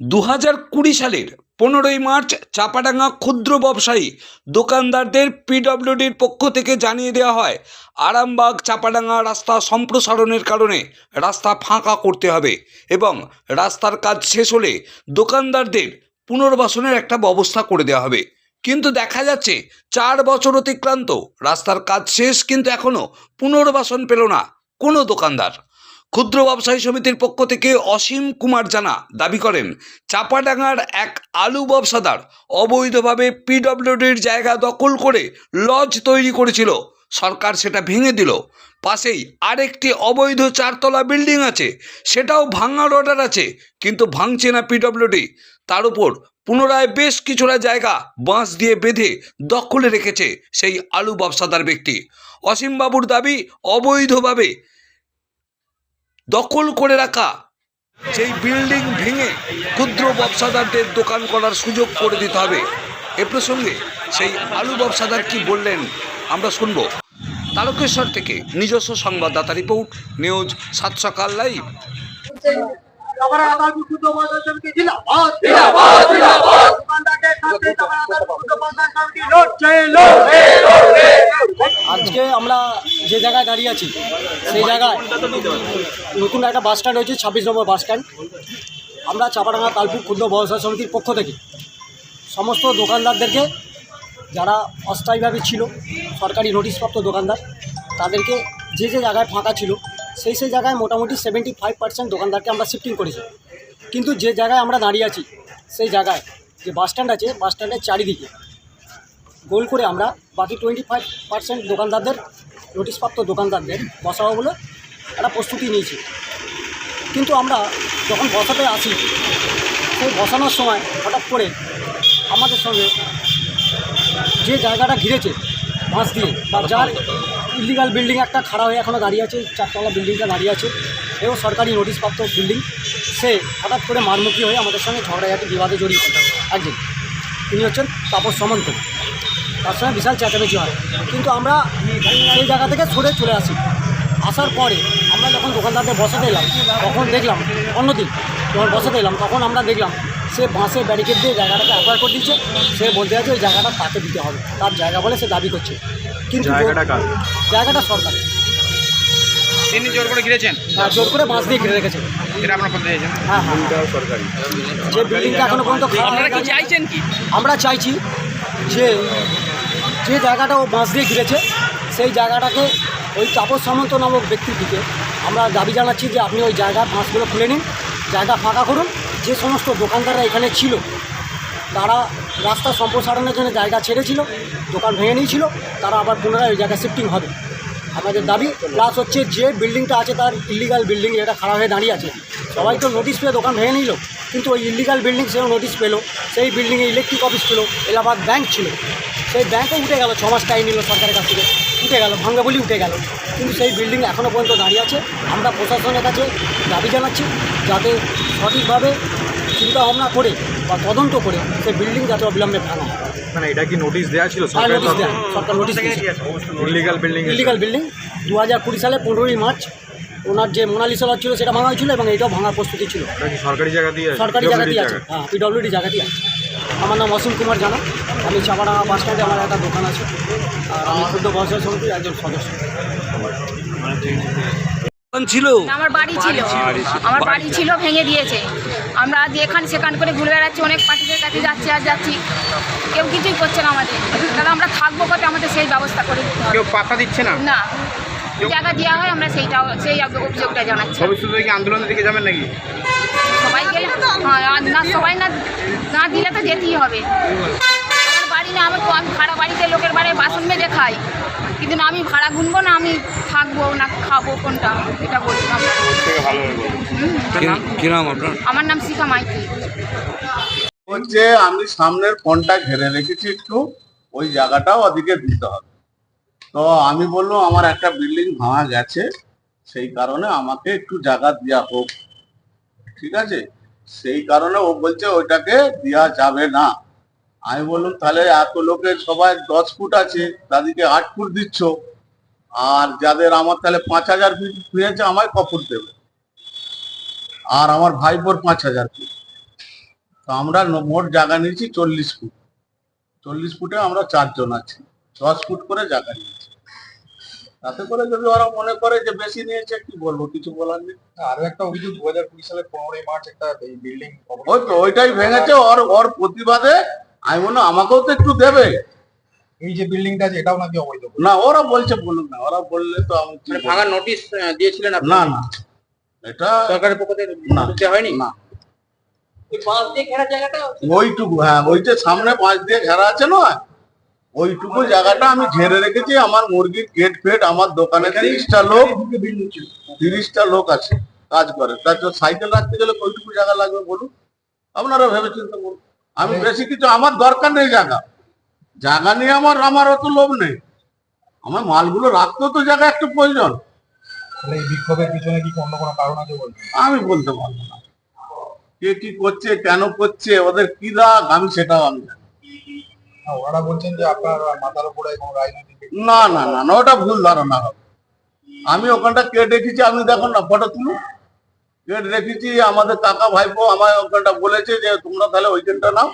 দু কুড়ি সালের পনেরোই মার্চ চাপাডাঙ্গা ক্ষুদ্র ব্যবসায়ী দোকানদারদের পিডব্লিউডির পক্ষ থেকে জানিয়ে দেওয়া হয়, আরামবাগ চাপাডাঙ্গা রাস্তা সম্প্রসারণের কারণে রাস্তা ফাঁকা করতে হবে এবং রাস্তার কাজ শেষ হলে দোকানদারদের পুনর্বাসনের একটা ব্যবস্থা করে দেওয়া হবে। কিন্তু দেখা যাচ্ছে চার বছর অতিক্রান্ত, রাস্তার কাজ শেষ কিন্তু এখনও পুনর্বাসন পেল না কোনো দোকানদার। ক্ষুদ্র ব্যবসায়ী সমিতির পক্ষ থেকে অসীম কুমার জানা দাবি করেন, চাপাডাঙ্গার এক আলু ব্যবসাদার অবৈধভাবে পিডব্লিউডির জায়গা দখল করে লজ তৈরি করেছিল। সরকার সেটা ভেঙে দিল। পাশেই আরেকটি অবৈধ চারতলা বিল্ডিং আছে, সেটাও ভাঙার অর্ডার আছে, কিন্তু ভাঙছে না পিডব্লিউডি। তার উপর পুনরায় বেশ কিছুটা জায়গা বাঁশ দিয়ে বেঁধে দখলে রেখেছে সেই আলু ব্যবসাদার ব্যক্তি। অসীমবাবুর দাবি অবৈধভাবে দখল করে রাখা। যেই বিল্ডিং ভেঙে ক্ষুদ্র ব্যবসাদারদের দোকান করার সুযোগ করে দিতে হবে। এ প্রসঙ্গে সেই আলু ব্যবসাদার কি বললেন, আমরা শুনব। তারকেশ্বর থেকে নিজস্ব সংবাদদাতা রিপোর্ট, নিউজ সাত সকাল লাইভ। আজকে আমরা যে জায়গায় দাঁড়িয়ে আছি সেই জায়গায় নতুন একটা বাস স্ট্যান্ড হয়েছে ছাব্বিশ নম্বর বাস স্ট্যান্ড। আমরা চাপাডাঙ্গা কালপুর ক্ষুদ্র ব্যবসা সমিতির পক্ষ থেকে সমস্ত দোকানদারদেরকে যারা অস্থায়ীভাবে ছিল সরকারি নোটিশপ্রাপ্ত দোকানদার তাদেরকে যে যে জায়গায় ফাঁকা ছিল সেই সেই জায়গায় মোটামুটি সেভেন্টি ফাইভ পার্সেন্ট দোকানদারকে আমরা শিফটিং করেছি। কিন্তু যে জায়গায় আমরা দাঁড়িয়ে আছি, সেই জায়গায় যে বাস স্ট্যান্ড আছে বাস স্ট্যান্ডের চারিদিকে গোল করে আমরা বাকি টোয়েন্টি ফাইভ পার্সেন্ট দোকানদারদের, নোটিশপ্রাপ্ত দোকানদারদের বসাবো বলে একটা প্রস্তুতি নিয়েছি। কিন্তু আমরা যখন বসাতে আসি, সেই বসানোর সময় হঠাৎ করে আমাদের সঙ্গে যে জায়গাটা ঘিরেছে, বাঁশ দিয়ে বা যার ইলিগাল বিল্ডিং একটা খাড়া হয়ে এখনও দাঁড়িয়ে আছে, চারতলা বিল্ডিংটা দাঁড়িয়ে আছে। এবং সরকারি নোটিশপ্রাপ্ত বিল্ডিং, সে হঠাৎ করে মারমুখী হয়ে আমাদের সঙ্গে ঝগড়াঝাটি, বিবাদে জড়িয়ে একজন, তিনি হচ্ছেন তাপস সামন্ত। তার সঙ্গে বিশাল চেঁচামেচি হয়। কিন্তু আমরা সেই জায়গা থেকে সরে চলে আসি। আসার পরে আমরা যখন দোকানদারদের বসাতে এলাম, তখন দেখলাম, অন্যদিন যখন বসাতে এলাম, তখন আমরা দেখলাম, সে বাঁশে ব্যারিকেড দিয়ে জায়গাটাকে অ্যাকোয়ার করে দিচ্ছে সে বলতে আছে, ওই জায়গাটা তাকে দিতে হবে। তার জায়গা বলে সে দাবি করছে। কিন্তু জায়গাটা কার? জায়গাটা সরকার। তিনি জোর করে ঘিরেছেন? হ্যাঁ, জোর করে বাঁশ দিয়ে ঘিরে রেখেছে। এটা আপনার বলতে চাইছেন হ্যাঁ হ্যাঁ। সরকারি। যে বিল্ডিংটা এখনও পর্যন্ত খারাপ হয়ে চাইছেন কি? আমরা চাইছি যে যে জায়গাটা ও বাঁশ দিয়ে ঘিরেছে সেই জায়গাটাকে ওই তাপস সামন্ত নামক ব্যক্তির দিকে আমরা দাবি জানাচ্ছি যে আপনি ওই জায়গার বাঁশগুলো খুলে নিন জায়গা ফাঁকা করুন। যে সমস্ত দোকানদাররা এখানে ছিল তারা রাস্তা সম্প্রসারণের জন্য জায়গা ছেড়েছিল, দোকান ভেঙে নিয়েছিল, তারা আবার পুনরায় ওই জায়গায় শিফটিং হবে। আমাদের দাবি প্লাস হচ্ছে যে বিল্ডিংটা আছে তার ইলিগাল বিল্ডিং এটা খারাপ হয়ে দাঁড়িয়ে আছে। সবাই তো নোটিশ পেয়ে দোকান ভেঙে নিল, কিন্তু ওই ইলিগাল বিল্ডিং সেও নোটিশ পেল, সেই বিল্ডিংয়ে ইলেকট্রিক অফিস ছিল, এলাহাবাদ ব্যাংক ছিল। সেই ব্যাংকও উঠে গেল, ছ মাস টাইম নিল সরকারের কাছ থেকে। উঠে গেল ভাঙ্গা বলি উঠে গেল। কিন্তু সেই বিল্ডিং এখনও পর্যন্ত দাঁড়িয়ে আছে। আমরা প্রশাসনের কাছে দাবি জানাচ্ছি, যাতে সঠিকভাবে চিন্তা ভাবনা করে বা তদন্ত করে সেই বিল্ডিং যাতে অবিলম্বে ভাঙা হয়। মানে এটা কি নোটিশ দেওয়া ছিল? নোটিশ দেয় সরকার notice illegal building illegal building দু হাজার কুড়ি সালে পনেরোই মার্চ ওনার যে মোনালিসা ছিল সেটা ভাঙা হয়েছিল এবং এটাও ভাঙার প্রস্তুতি ছিল। সরকারি জায়গা দিয়ে সরকারি জায়গাতেই আছে। হ্যাঁ পিডব্লিউডি জায়গাতেই আছে। আমার নাম অসীম কুমার জানা। আমি চাপাডাঙ্গা বাস স্ট্যান্ডে আমার একটা দোকান আছে। আর আমি ক্ষুদ্র ব্যবসায় সমিতির একজন সদস্য। ছিল। আমার বাড়ি ছিল। আমার বাড়ি ছিল ভেঙে দিয়েছে। আমরা আজ এখান সেখান করে ঘুরে বেড়াচ্ছি অনেক পার্টিদের কাছে যাচ্ছি আর যাচ্ছি। কেউ কিছুই করছে না আমাদের। তাহলে আমরা থাকব কত? আমাদের সেই ব্যবস্থা করে দিতে হবে। কেউ পাত্তা দিচ্ছে না? না। জায়গা দেওয়া হয় আমরা সেইটাও সেই অভিযোগটা জানাচ্ছি। ভবিষ্যতে কি আন্দোলনের দিকে যাবেন নাকি? সবাই গেলে হ্যাঁ, না সবাই না না দিলে তো যেতেই হবে। আমার বাড়ি না আমি আমি ভাড়া বাড়িতে লোকের বাড়ি বাসন মেজে খাই। কিন্তু না আমি ভাড়া গুনবো না আমি থাকব না খাব কোনটা এটা বলছিলাম কি নাম? আপনার? আমার নাম শিখা মাইতি। হচ্ছে আমি সামনের কোনটা ঘেরে রেখেছি একটু ওই জায়গাটাও ওদিকে দিতে হবে। তো আমি বললাম আমার একটা বিল্ডিং ভাঙা গেছে সেই কারণে আমাকে একটু জায়গা দেওয়া হোক। ঠিক আছে? সেই কারণে ও বলছে ওইটাকে দেওয়া যাবে না। আমি বললাম তাহলে এত লোকের সবাই দশ ফুট আছে তাদেরকে আট ফুট দিচ্ছ। আর যাদের আমার তাহলে পাঁচ হাজার ফিট হয়েছে আমায় ক ফুট দেবে? আর আমার ভাইপোর পাঁচ হাজার ফিট। তো আমরা মোট জায়গা নিয়েছি চল্লিশ ফুট। চল্লিশ ফুটে আমরা চারজন আছি। দশ ফুট করে জায়গা নিয়েছি। তাতে করে যদি ওরা মনে করে যে বেশি নিয়েছে কি বলব কিছু বলার নেই। আরও একটা অভিযোগ দু হাজার কুড়ি সালে পনেরোই মার্চ একটা বিল্ডিং ওই তো ওইটাই ভেঙেছে। ওর ওর প্রতিবাদে আমি বললাম আমাকেও তো একটু দেবে। এই যে বিল্ডিংটা আছে এটাও নাকি অবৈধ না ওরা বলছে বলুন না ওরা বললে তো আমি মানে ভাঙার নোটিশ দিয়েছিলেন আপনি? না না এটা সরকারের পক্ষ থেকে না। হয়নি? না। ওইটুকু হ্যাঁ ওইটা সামনে পাঁচ দিয়ে ঘেরা আছে নয় ওইটুকু জায়গাটা আমি ঝেড়ে রেখেছি আমার মুরগির গেট ফেট আমার দোকানে তিরিশটা লোক তিরিশটা লোক আছে কাজ করে। তার জন্য সাইকেল রাখতে গেলে ওইটুকু জায়গা লাগবে বলুন। আপনারা ভেবে চিন্তা করুন আমি বেশি কিছু আমার দরকার নেই জায়গা। জায়গা নিয়ে আমার আমার অত লোভ নেই। আমার মালগুলো রাখতেও তো জায়গা একটু প্রয়োজন। এই বিক্ষোভের পিছনে কি অন্য কোনো কারণ আছে আমি বলতে পারব না। কে কি করছে কেন করছে ওদের কি রাগ আমি সেটাও আমি জানি না, ওনারা বলছেন যে আপনার মাথার উপরে রাজনৈতিক না না না ওটা ভুল ধারণা হবে। আমি ওখানটা কে রেখেছি আপনি দেখুন না ফটো তুলুন। রেখেছি আমাদের কাকা ভাইপো আমার ওখানটা বলেছে যে তোমরা তাহলে ওইখানটা নাও।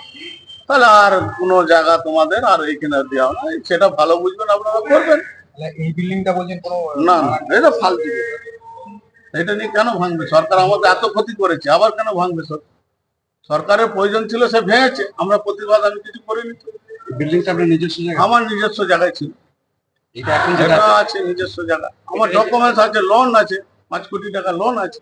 তাহলে আর কোনো জায়গা তোমাদের আর এইখানে দেওয়া না। সেটা ভালো বুঝবেন আপনারা করবেন। এই বিল্ডিংটা বলছেন কোনো না এটা ফালতু এটা নিয়ে কেন ভাঙবে? সরকার আমাদের এত ক্ষতি করেছে আবার কেন ভাঙবে সরকার সরকারের প্রয়োজন ছিল সে ভেঙেছে। আমরা প্রতিবাদ আমি কিছু করিনি। বিল্ডিংটা আপনার নিজস্ব জায়গা? আমার নিজস্ব জায়গায় ছিল। এটা এখন এটা আছে নিজস্ব জায়গা। আমার ডকুমেন্টস আছে লোন আছে পাঁচ কোটি টাকা লোন আছে।